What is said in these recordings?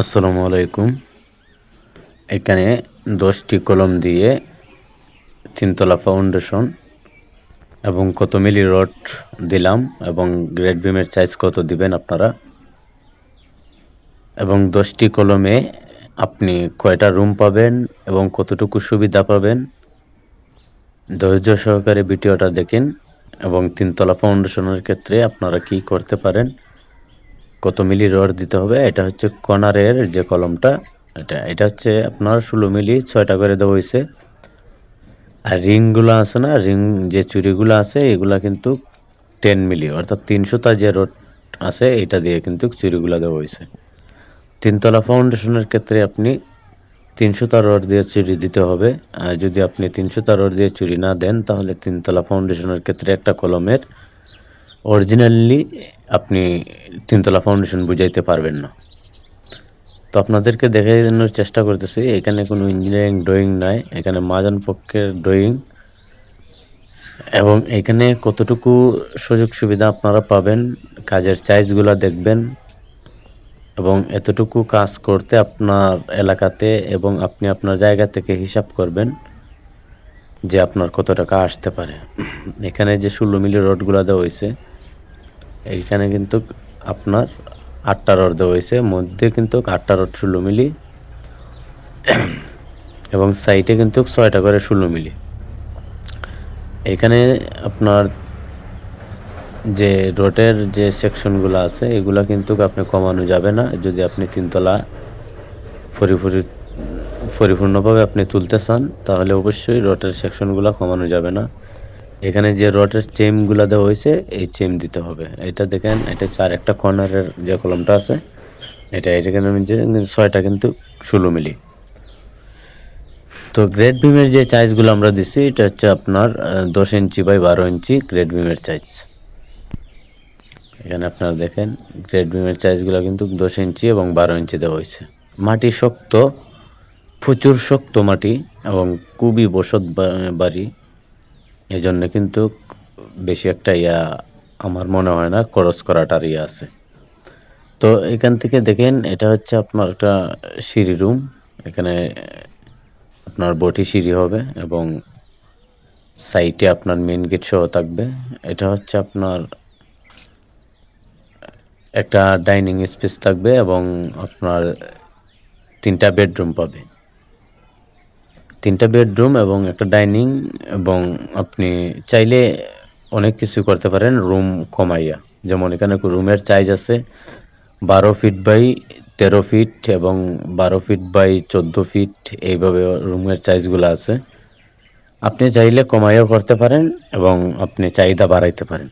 আসসালামু আলাইকুম। এখানে দশটি কলম দিয়ে তিনতলা ফাউন্ডেশন এবং কত মিলি রড দিলাম এবং গ্রেড বিমের সাইজ কত দিবেন আপনারা? এবং দশটি কলমে আপনি কয়টা রুম পাবেন এবং কতটুকু সুবিধা পাবেন? ধৈর্য সহকারে ভিডিওটা দেখেন এবং তিনতলা ফাউন্ডেশনের ক্ষেত্রে আপনারা কি করতে পারেন? কত মিলি রড দিতে হবে, এটা হচ্ছে কর্নারের যে কলমটা, এটা এটা হচ্ছে আপনার ষোলো মিলি ছয়টা করে দেওয়া হয়েছে। আর রিংগুলো আছে না, রিং যে চুরিগুলো আছে, এগুলা কিন্তু টেন মিলি, অর্থাৎ তিনশোটা যে রড আছে, এটা দিয়ে কিন্তু চুরিগুলো দেওয়া হয়েছে। তিনতলা ফাউন্ডেশনের ক্ষেত্রে আপনি তিনশোটা রড দিয়ে চুরি দিতে হবে, আর যদি আপনি তিনশোটা রড দিয়ে চুরি না দেন, তাহলে তিনতলা ফাউন্ডেশনের ক্ষেত্রে একটা কলমের অরিজিনালি আপনি তিনতলা ফাউন্ডেশন বুঝাইতে পারবেন না। তো আপনাদেরকে দেখানোর চেষ্টা করতেছি, এখানে কোনো ইঞ্জিনিয়ারিং ড্রয়িং নাই, এখানে মাজন পক্ষের ড্রয়িং এবং এখানে কতটুকু সুযোগ সুবিধা আপনারা পাবেন, কাজের চাইজগুলো দেখবেন, এবং এতটুকু কাজ করতে আপনার এলাকাতে এবং আপনি আপনার জায়গা থেকে হিসাব করবেন যে আপনার কত টাকা আসতে পারে। এখানে যে ষোলো মিলি রডগুলো দেওয়া হয়েছে এইখানে কিন্তু আপনার আটটা রড দেওয়া হয়েছে, মধ্যে কিন্তু আটটা রড ষোলো মিলি, এবং সাইডে কিন্তু ছয়টা করে ষোলো মিলি। এখানে আপনার যে রোডের যে সেকশনগুলো আছে, এগুলা কিন্তু আপনি কমানো যাবে না। যদি আপনি তিনতলা পরিপূরি পরিপূর্ণভাবে আপনি তুলতে চান, তাহলে অবশ্যই রোডের সেকশনগুলো কমানো যাবে না। এখানে যে রডের চেমগুলো দেওয়া হয়েছে, এই চেম দিতে হবে। এটা দেখেন, এটা চার একটা কর্নারের যে কলমটা আছে, এটা এখানে যে ছয়টা কিন্তু ষোলো মিলি। তো গ্রেড বিমের যে চাইজগুলো আমরা দিছি, এটা হচ্ছে আপনার দশ ইঞ্চি বাই বারো ইঞ্চি গ্রেড বিমের চাইজ এখানে আপনারা দেখেন, গ্রেড বিমের চাইজগুলো কিন্তু দশ ইঞ্চি এবং বারো ইঞ্চি দেওয়া হয়েছে। মাটি শক্ত, প্রচুর শক্ত মাটি এবং খুবই বসত বাড়ি। এই জন্য কিন্তু বেশি একটা ইয়া আমার মনে হয় না, খরচ করাটার ইয়ে আছে। তো এখান থেকে দেখেন, এটা হচ্ছে আপনার একটা সিঁড়ি রুম। এখানে আপনার বটি সিঁড়ি হবে এবং সাইটে আপনার মেন গেট সহ থাকবে। এটা হচ্ছে আপনার একটা ডাইনিং স্পেস থাকবে এবং আপনার তিনটা বেডরুম পাবে। তিনটা বেডরুম এবং একটা ডাইনিং এবং আপনি চাইলে অনেক কিছু করতে পারেন রুম কমাইয়া। যেমন এখানে রুমের চাইজ আছে বারো ফিট বাই তেরো ফিট এবং বারো ফিট বাই চোদ্দ ফিট এইভাবে রুমের চাইজগুলো আছে। আপনি চাইলে কমাইও করতে পারেন এবং আপনি চাহিদা বাড়াইতে পারেন।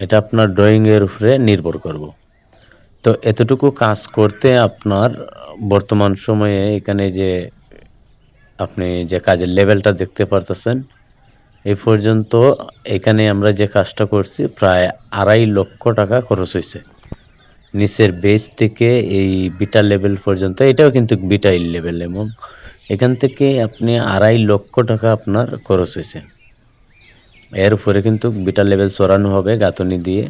এটা আপনার ড্রয়িংয়ের উপরে নির্ভর করব। তো এতটুকু কাজ করতে আপনার বর্তমান সময়ে এখানে যে আপনি যে কাজের লেভেলটা দেখতে পারতেছেন এই পর্যন্ত এখানে আমরা যে কাজটা করছি, প্রায় আড়াই লক্ষ টাকা খরচ হয়েছে। নিচের বেস থেকে এই বিটা লেভেল পর্যন্ত, এটাও কিন্তু বিটা লেভেল এবং এখান থেকে আপনি আড়াই লক্ষ টাকা আপনার খরচ হয়েছে। এর উপরে কিন্তু বিটা লেভেল চড়ানো হবে গাঁথনি দিয়ে।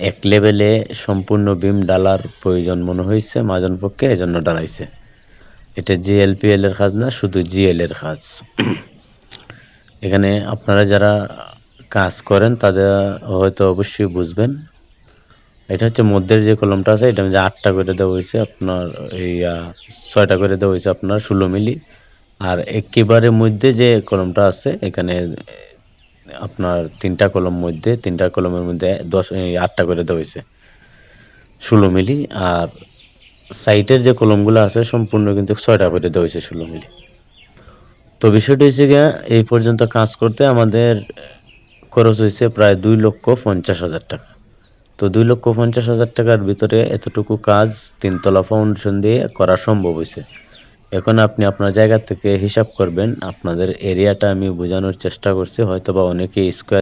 এক লেভেলে সম্পূর্ণ বিম ডালার প্রয়োজন মনে হয়েছে মাজন পক্ষে এজন্য ডালাইছে। এটা জিএলপিএল এর কাজ না, শুধু জিএল এর কাজ। এখানে আপনারা যারা কাজ করেন, তাদের হয়তো অবশ্যই বুঝবেন। এটা হচ্ছে মধ্যের যে কলমটা আছে, এটা যে আটটা করে দেওয়া হয়েছে, আপনার এই ছয়টা করে দেওয়া হয়েছে আপনার ষোলো মিলি। আর একেবারে মধ্যে যে কলমটা আছে, এখানে আপনার তিনটা কলম মধ্যে, তিনটা কলমের মধ্যে দশ আটটা করে দেওয়া হয়েছে। ষোলো মিলি, আর সাইটের যে কলমগুলো আছে, সম্পূর্ণ কিন্তু ছয়টা করে দেওয়া হয়েছে ষোলো মিলি। তো বিষয়টা হচ্ছে গিয়া, এই পর্যন্ত কাজ করতে আমাদের খরচ হয়েছে প্রায় দুই লক্ষ পঞ্চাশ হাজার টাকা। তো দুই লক্ষ পঞ্চাশ হাজার টাকার ভিতরে এতটুকু কাজ তিনতলা ফাউন্ডেশন দিয়ে করা সম্ভব হয়েছে। এখন আপনি আপনার জায়গা থেকে হিসাব করবেন, আপনাদের এরিয়াটা আমি বোঝানোর চেষ্টা করছি হয়তো বা অনেকে স্কোয়ার